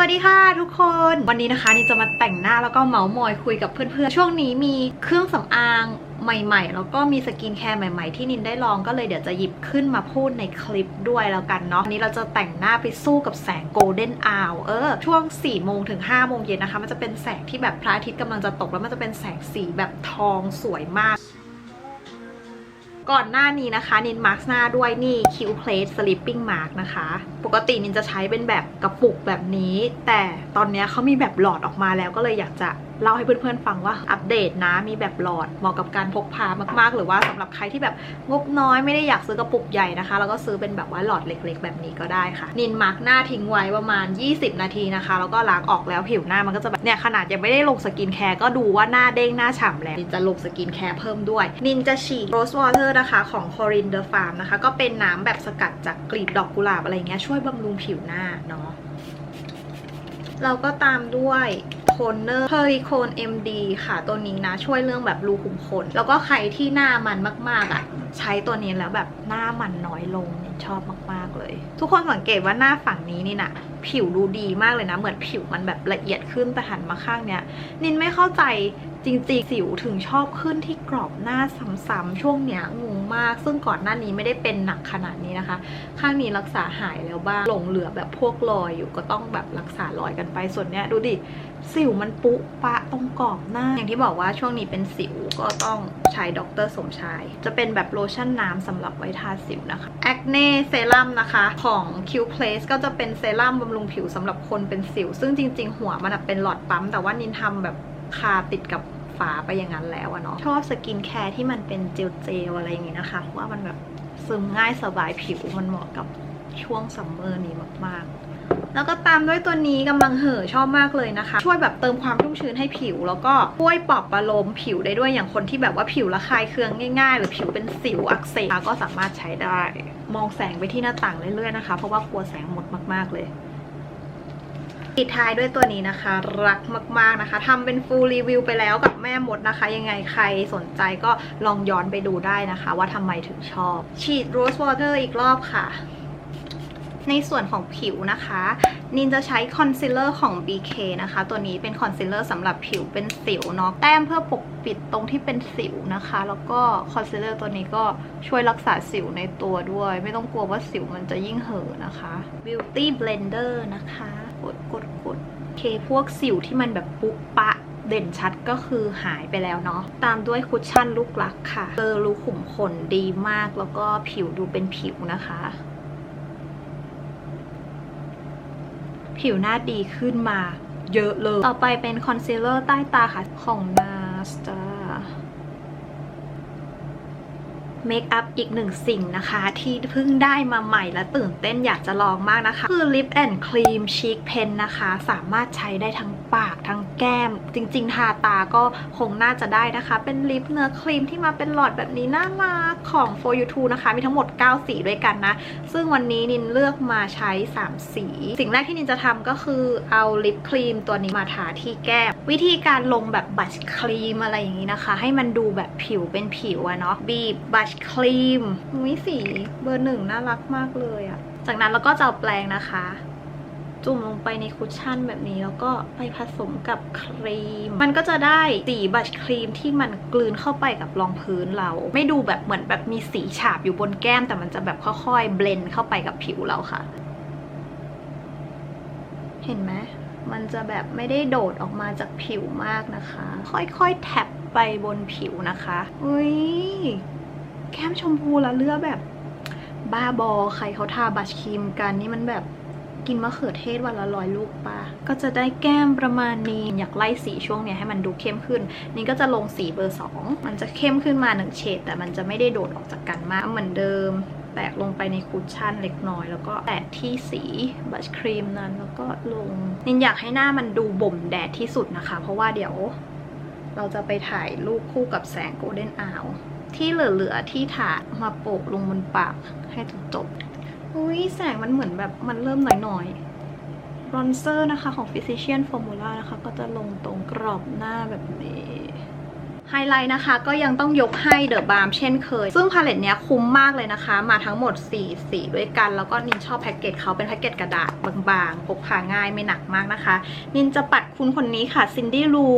สวัสดีค่ะทุกคนวันนี้นะคะนี่จะมาแต่งหน้าแล้วก็เมาส์มอยคุยกับเพื่อนๆ ช่วงนี้มีเครื่องสำอางใหม่ๆ แล้วก็มีสกินแคร์ใหม่ๆ ที่นินได้ลองก็เลยเดี๋ยวจะหยิบขึ้นมาพูดในคลิปด้วยแล้วกันเนาะวันนี้เราจะแต่งหน้าไปสู้กับแสงโกลเด้นอาวเออช่วง4ี่โมงถึง5้าโมงเย็นนะคะ มันจะเป็นแสงที่แบบพระอาทิตย์กำลังจะตกแล้วมันจะเป็นแสงสีแบบทองสวยมาก ก่อนหน้านี้นะคะ นินมาร์กหน้าด้วยนี่ Q Plate Sleeping Mask นะคะ ปกตินินจะใช้เป็นแบบกระปุกแบบนี้ แต่ตอนนี้เขามีแบบหลอดออกมาแล้วก็เลยอยากจะ เล่าให้เพื่อนๆฟังว่าอัปเดตนะมีแบบหลอดเหมาะกับการพกพามากๆ หรือว่าสำหรับใครที่แบบงบน้อยไม่ได้อยากซื้อกระปุกใหญ่นะคะ แล้วก็ซื้อเป็นแบบว่าหลอดเล็ก ๆ แบบนี้ก็ได้ค่ะ นินมาร์กหน้าทิ้งไว้ประมาณ 20 นาทีนะคะ แล้วก็ล้างออกแล้วผิวหน้ามันก็จะแบบเนี่ยขนาดยังไม่ได้ลงสกินแคร์ก็ดูว่าหน้าเด้งหน้าฉ่ำแล้วนินจะลงสกินแคร์เพิ่มด้วย นินจะฉีดโรสวอเตอร์นะคะของ Corinne the Farm นะคะ ก็เป็นน้ำแบบสกัดจากกลีบดอกกุหลาบอะไรเงี้ยช่วยบำรุงผิวหน้าเนาะเราก็ตามด้วย โทนเนอร์เพอริโคน MD ค่ะตัวนี้นะ ช่วยเรื่องแบบรูขุมขน แล้วก็ใครที่หน้ามันมาก ๆอะ่ะ ใช้ตัวนี้แล้วแบบหน้ามันน้อยลงเนี่ยชอบมาก ๆ เลย ทุกคนสังเกตว่าหน้าฝั่งนี้นี่นะผิวดูดีมากเลยนะ เหมือนผิวมันแบบละเอียดขึ้นแต่หันมาข้างเนี้ยนินไม่เข้าใจ จริงๆสิวถึงชอบขึ้นที่กรอบหน้าซ้ำๆช่วงเนี้ยงงมาก ซึ่งก่อนหน้านี้ไม่ได้เป็นหนักขนาดนี้นะคะ ข้างนี้รักษาหายแล้วบ้างหลงเหลือแบบพวกรอยอยู่ก็ต้องแบบรักษารอยกันไปส่วนเนี้ยดูดิสิวมันปุปะตรงกรอบหน้า อย่างที่บอกว่าช่วงนี้เป็นสิวก็ต้องใช้ดรสมชาย จะเป็นแบบโลชั่นน้ำสำหรับไว้ทาสิวนะคะ Acne Serum นะคะของ Q Place ก็จะเป็นเซรั่มบำรุงผิวสำหรับคนเป็นสิว ซึ่งจริง ๆ หัวมันเป็นหลอดปั๊มแต่ว่านินทำแบบ คาติดกับฝาไปอย่างนั้นแล้วอะเนาะชอบสกินแคร์ที่มันเป็นเจลเจลๆอะไรอย่างงี้นะคะเพราะว่ามันแบบซึมง่ายสบายผิวมันเหมาะกับช่วงซัมเมอร์นี้มากๆ แล้วก็ตามด้วยตัวนี้กำลังเห่อชอบมากเลยนะคะ ช่วยแบบเติมความชุ่มชื้นให้ผิว แล้วก็ช่วยปลอบประโลมผิวได้ด้วยอย่างคนที่แบบว่าผิวระคายเคืองง่าย ๆ หรือผิวเป็นสิวอักเสบก็สามารถใช้ได้ มองแสงไปที่หน้าต่างเรื่อยๆนะคะ เพราะว่ากลัวแสงหมดมากๆเลย ปิดท้ายด้วยตัวนี้นะคะ รักมาก ๆนะคะทำเป็นฟูลรีวิวไปแล้วกับแม่มดนะคะ ยังไงใครสนใจก็ลองย้อนไปดูได้นะคะ ว่าทำไมถึงชอบ ฉีดโรสวอเตอร์อีกรอบค่ะ ในส่วนของผิวนะคะ นินจะใช้คอนซีลเลอร์ของ BK นะคะ ตัวนี้เป็นคอนซีลเลอร์สำหรับผิวเป็นสิวเนาะแต้มเพื่อปกปิดตรงที่เป็นสิวนะคะ แล้วก็คอนซีลเลอร์ตัวนี้ก็ช่วยรักษาสิวในตัวด้วย ไม่ต้องกลัวว่าสิวมันจะยิ่งเห่อะนะคะ Beauty Blender นะคะ ดกดกดโอเคพวกสิวที่มันแบบปุ๊ปะเด่นชัดก็คือหายไปแล้วเนาะ ตามด้วยคุชชั่นลูกลักค่ะเจอรูขุมขนดีมากแล้วก็ผิวดูเป็นผิวนะคะ ผิวหน้าดีขึ้นมาเยอะเลย ต่อไปเป็นคอนซีลเลอร์ใต้ตาค่ะของ NARS จ้า เมคอัพอีกหนึ่งสิ่งนะคะ ที่เพิ่งได้มาใหม่และตื่นเต้นอยากจะลองมากนะคะ คือ Lip and Cream Cheek Pen นะคะ สามารถใช้ได้ทั้งปากทั้งแก้ม จริงๆ ทาตาก็คงน่าจะได้นะคะ เป็นลิปเนื้อครีมที่มาเป็นหลอดแบบนี้น่ารักของ For You t o นะคะ มีทั้งหมด 9 สีด้วยกันนะ ซึ่งวันนี้นินเลือกมาใช้ 3 สี สิ่งแรกที่นินจะทำก็คือเอาลิปครีมตัวนี้มาทาที่แก้ม วิธีการลงแบบบัชครีมอะไรอย่างนี้นะคะ ให้มันดูแบบผิวเป็นผิวอะเนาะบีบบัชครีมวิสีเบอร์หนึ่งน่ารักมากเลยอะจากนั้นเราก็จะเอาแปรงนะคะ จุ่มลงไปในคุชชั่นแบบนี้แล้วก็ไปผสมกับครีม มันก็จะได้สีบัชครีมที่มันกลืนเข้าไปกับรองพื้นเรา ไม่ดูแบบเหมือนแบบมีสีฉาบอยู่บนแก้ม แต่มันจะแบบค่อยๆเบลนด์เข้าไปกับผิวเราค่ะ เห็นไหมมันจะแบบไม่ได้โดดออกมาจากผิวมากนะคะ ค่อยๆแท็บไปบนผิวนะคะ อุ้ย แก้มชมพูแล้วเลือแบบ บ้าบอใครเขาทาบัชครีมกันนี่มันแบบกินมะเขือเทศวันละร้อยลูกปะก็จะได้แก้มประมาณนี้ อยากไล่สีช่วงเนี้ยให้มันดูเข้มขึ้น นี่ก็จะลงสีเบอร์ 2 มันจะเข้มขึ้นมาหนึ่งเฉดแต่มันจะไม่ได้โดดออกจากกันมากเหมือนเดิม แตะลงไปในคุชชั่นเล็กน้อย แล้วก็แตะที่สีบัชครีมนั้นแล้วก็ลงนินอยากให้หน้ามันดูบ่มแดดที่สุดนะคะ เพราะว่าเดี๋ยว เราจะไปถ่ายรูปคู่กับแสงโกลเด้นอาว ที่เหลือๆที่ถามาโปะลงบนปากให้จบๆอุ้ยแสงมันเหมือนแบบมันเริ่มหน่อยๆบรอนเซอร์นะคะของ Physician Formula นะคะ ก็จะลงตรงกรอบหน้าแบบนี้ไฮไลท์นะคะก็ยังต้องยกให้เดอะบาร์มเช่นเคย ซึ่งพาเลตเนี้ยคุ้มมากเลยนะคะ มาทั้งหมด 4 สีด้วยกัน แล้วก็นินชอบแพ็กเกจเขาเป็นแพ็กเกจกระดาษบางๆพกพาง่ายไม่หนักมากนะคะ นินจะปัดคุณคนนี้ค่ะซินดี้ลู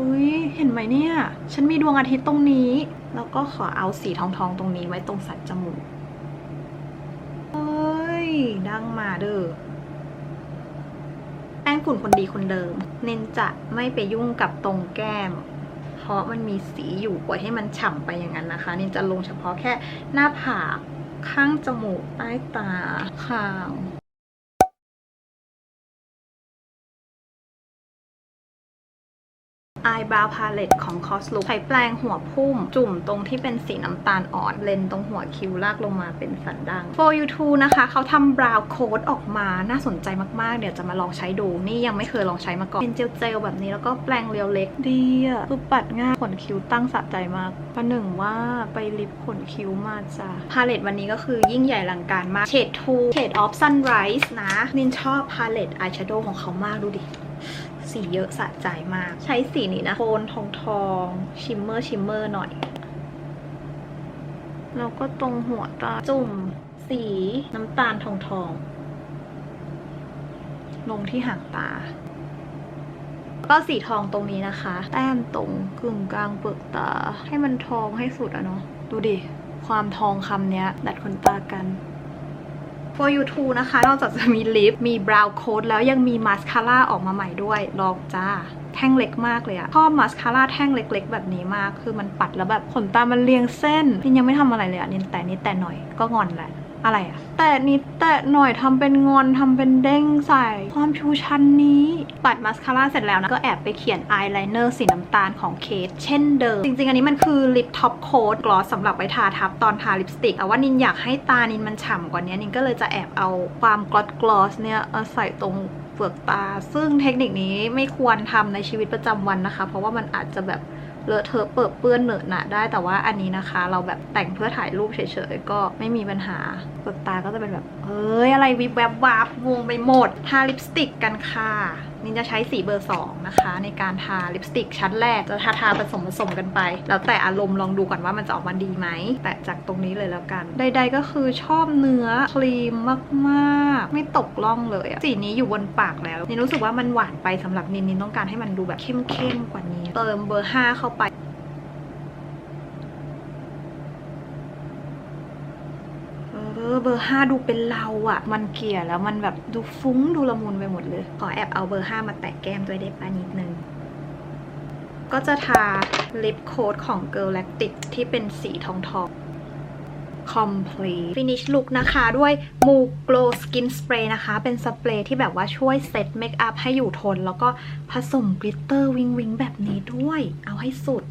อุ้ยเห็นไหมเนี่ย ฉันมีดวงอาทิตย์ตรงนี้ แล้วก็ขอเอาสีทองๆตรงนี้ไว้ตรงสันจมูกเฮ้ย ดังมาเด้อแป้งฝุ่นคนดีคนเดิม เน้นจะไม่ไปยุ่งกับตรงแก้ม เพราะมันมีสีอยู่ปล่อยให้มันฉ่ำไปอย่างนั้นนะคะ เน้นจะลงเฉพาะแค่หน้าผากข้างจมูกใต้ตาคาง Eyebrow Palette ของ Cos Look ใช้แปรงหัวพุ่ม จุ่มตรงที่เป็นสีน้ำตาลอ่อน เลนตรงหัวคิ้วลากลงมาเป็นสันดัง For You Too นะคะ เขาทำ brow coat ออกมาน่าสนใจมากๆ เดี๋ยวจะมาลองใช้ดู นี่ยังไม่เคยลองใช้มาก่อน เป็นเจลๆแบบนี้แล้วก็แปรงเรียวเล็กดีอะคือปัดง่ายขนคิ้วตั้งสะใจมากประหนึ่งว่าไปลิปขนคิ้วมาจ้ะพาเลตวันนี้ก็คือยิ่งใหญ่ลังการมากเฉดทูเฉดออฟซันไรส์นะนินชอบพาเลตอายแชโดว์ของเขามากดูดิ สีเยอะสะใจมาก ใช้สีนี้นะโทนทองทองชิมเมอร์ชิมเมอร์หน่อย แล้วก็ตรงหัวตาจุ่มสีน้ำตาลทองทองลงที่หางตา ก็สีทองตรงนี้นะคะ แต้มตรงกึ่งกลางเปลือกตา ให้มันทองให้สุดอะเนาะ ดูดิ ความทองคำเนี้ย ดัดขนตากัน For You Too นะคะ นอกจากจะมีลิป มีบราวน์โค้ดแล้วยังมีมาสคาร่าออกมาใหม่ด้วยลองจ้าแท่งเล็กมากเลยอะชอบมาสคาร่าแท่งเล็กๆ แบบนี้มาก คือมันปัดแล้วแบบขนตามันเรียงเส้นนี่ยังไม่ทำอะไรเลยอะนินแต่นิดแต่หน่อยก็งอนแหละ อะไรอะแต่นิดแต่หน่อยทำเป็นงอนทำเป็นเด้งใส่ ความชูชันนี้ ปัดมาสคาร่าเสร็จแล้วนะ ก็แอบไปเขียนอายไลเนอร์สีน้ำตาลของเคทเช่นเดิม จริงๆ อันนี้มันคือลิปท็อปโค้ดกลอสสำหรับไว้ทาทับตอนทาลิปสติก แต่ว่านินอยากให้ตานินมันฉ่ำกว่านี้นินก็เลยจะแอบเอาความกลอสกลอสเนี่ยใส่ตรงเปลือกตา ซึ่งเทคนิคนี้ไม่ควรทำในชีวิตประจำวันนะคะ เพราะว่ามันอาจจะแบบ เลอะเทอะเปิดเปื้อนเหนอะหนะได้แต่ว่าอันนี้นะคะ เราแบบแต่งเพื่อถ่ายรูปเฉยๆ ก็ไม่มีปัญหาเปลือกตาก็จะเป็นแบบเอ้ยอะไรวิบแวบวับงงไปหมดทาลิปสติกกันค่ะ นินจะใช้สีเบอร์ 2 นะคะ ในการทาลิปสติกชั้นแรก จะทาทาผสมผสมกันไป แล้วแต่อารมณ์ลองดูก่อนว่ามันจะออกมาดีไหม แต่จากตรงนี้เลยแล้วกัน ใด ๆ ก็คือชอบเนื้อครีมมากๆ ไม่ตกล่องเลยสีนี้อยู่บนปากแล้วนินรู้สึกว่ามันหวานไปสำหรับนินนินต้องการให้มันดูแบบเข้มๆกว่านี้ เติมเบอร์ 5 เข้าไป เออเบอร์ห้าดูเป็นเราอะมันเกลี่ยแล้วมันแบบดูฟุ้งดูละมุนไปหมดเลย ขอแอบเอาเบอร์ห้ามาแตะแก้มด้วยได้ปะนิดนึง ก็จะทาลิปโค้ดของ Girl Lactic ที่เป็นสีทองทอง Complete Finish Look นะคะด้วย m o Glow Skin Spray นะคะ เป็นสเปรย์ที่แบบว่าช่วยเซตเมคอัพให้อยู่ทน แล้วก็ผสมกลิตเตอร์วิงวิงแบบนี้ด้วย เอาให้สุด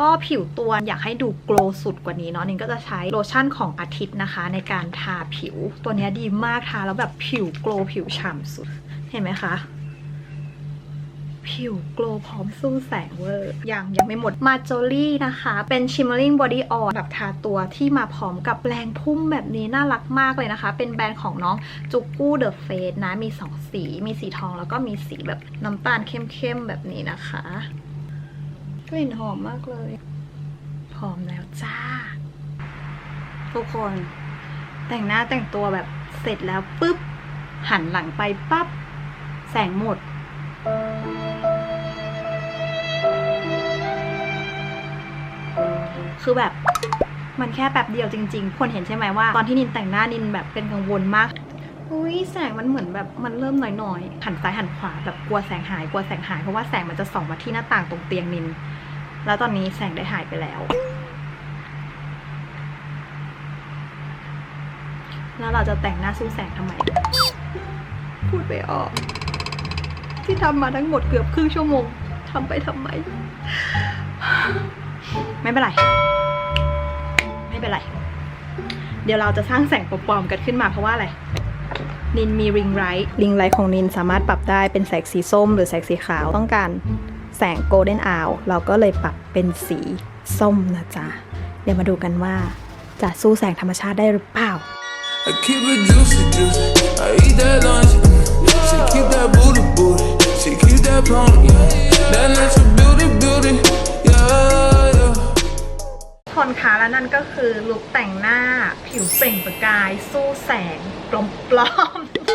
ก็ผิวตัวอยากให้ดูโกลสุดกว่านี้เนาะนิงก็จะใช้โลชั่นของอาทิตย์นะคะ ในการทาผิว ตัวนี้ดีมากทาแล้วแบบผิวโกลผิวฉ่ำสุด เห็นไหมคะผิวโกลพร้อมสู้แสงเวอร์ยังยังไม่หมดมาโจลี่นะคะ เป็น shimmering body oil แบบทาตัวที่มาพร้อมกับแปรงพุ่มแบบนี้น่ารักมากเลยนะคะ เป็นแบรนด์ของน้องจุกู้เดอะเฟสนะ มีสองสี มีสีทองแล้วก็มีสีแบบน้ำตาลเข้มๆแบบนี้นะคะ กลิ่นหอมมากเลยพร้อมแล้วจ้า ทุกคน แต่งหน้าแต่งตัวแบบเสร็จแล้วปุ๊บ หันหลังไปปั๊บ แสงหมด คือแบบมันแค่แป๊บเดียวจริง ๆ คนเห็นใช่ไหมว่า ตอนที่นินแต่งหน้านินแบบเป็นกังวลมาก อุ้ยแสงมันเหมือนแบบมันเริ่มหน่อยๆหันซ้ายหันขวาแบบกลัวแสงหายกลัวแสงหายเพราะว่าแสงมันจะส่องมาที่หน้าต่างตรงเตียงนิน แล้วตอนนี้แสงได้หายไปแล้ว แล้วเราจะแต่งหน้าสู้แสงทำไม พูดไปออก ที่ทำมาทั้งหมดเกือบครึ่งชั่วโมงทำไปทำไม ไม่เป็นไร ไม่เป็นไร เดี๋ยวเราจะสร้างแสงปลอมๆกันขึ้นมาเพราะว่าอะไร นินมีริงไ i ท์ริงไ i ท์ของนินสามารถปรับได้เป็นแสงสีส้มหรือแสงสีขาวต้องการแสงโกลเด้นอ l เราก็เลยปรับเป็นสีส้มนะจ๊ะ เดี๋ยวมาดูกันว่า จะสู้แสงธรรมชาติได้หรือเปล่า I keep it juicy, juicy. I eat that lunch. She keep that booty, booty. She keep that that pony. That natural beauty, beauty. มคะและนั่นก็คือลุคแต่งหน้าผิวเปล่งประกายสู้แสงปลอมๆ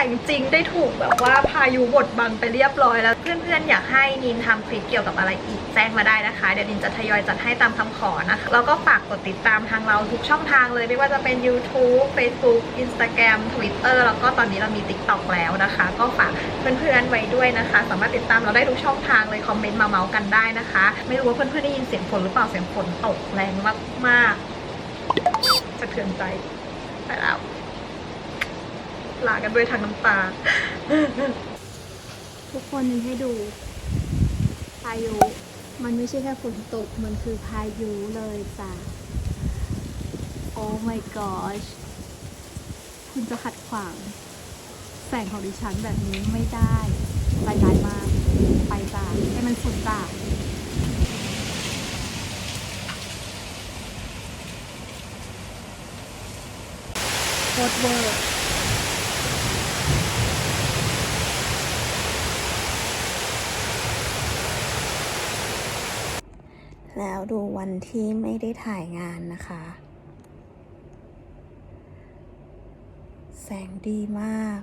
แสงจริงได้ถูกแบบว่าพายุบดบังไปเรียบร้อยแล้ว เพื่อนๆ อยากให้นินทำคลิปเกี่ยวกับอะไรอีกแจ้งมาได้นะคะ เดี๋ยวนินจะทยอยจัดให้ตามคำขอนะคะ แล้วก็ฝากกดติดตามทางเราทุกช่องทางเลย ไม่ว่าจะเป็น YouTube Facebook Instagram Twitter แล้วก็ตอนนี้เรามี TikTok แล้วนะคะ ก็ฝากเพื่อนๆไว้ด้วยนะคะ สามารถติดตามเราได้ทุกช่องทางเลยคอมเมนต์มาเมาส์กันได้นะคะ ไม่รู้ว่าเพื่อนๆได้ยินเสียงฝนหรือเปล่าเสียงฝนตกแรงมากๆสะเทือนใจไปแล้ว ลากันด้วยทางน้ำตา ทุกคนนึงให้ดู พายุ มันไม่ใช่แค่ฝนตก มันคือพายุเลยจ้ะ โอ้ my gosh คุณจะขัดขวาง แสงของดิฉันแบบนี้ไม่ได้ใจร้ายมาก ไปจ้ะ ให้มันสุดจ้ะโคตรเวอร์ แล้วดูวันที่ไม่ได้ถ่ายงานนะคะ แสงดีมาก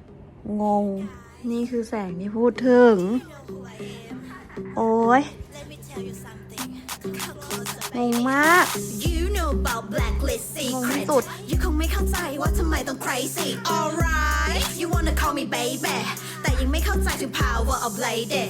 งง นี่คือแสงที่พูดถึง โอ้ยงงมาก You know about blacklist งงที่ secrets สุด You คงไม่เข้าใจว่าทำไมต้อง crazy Alright You wanna call me baby แต่ยังไม่เข้าใจถึง power of lady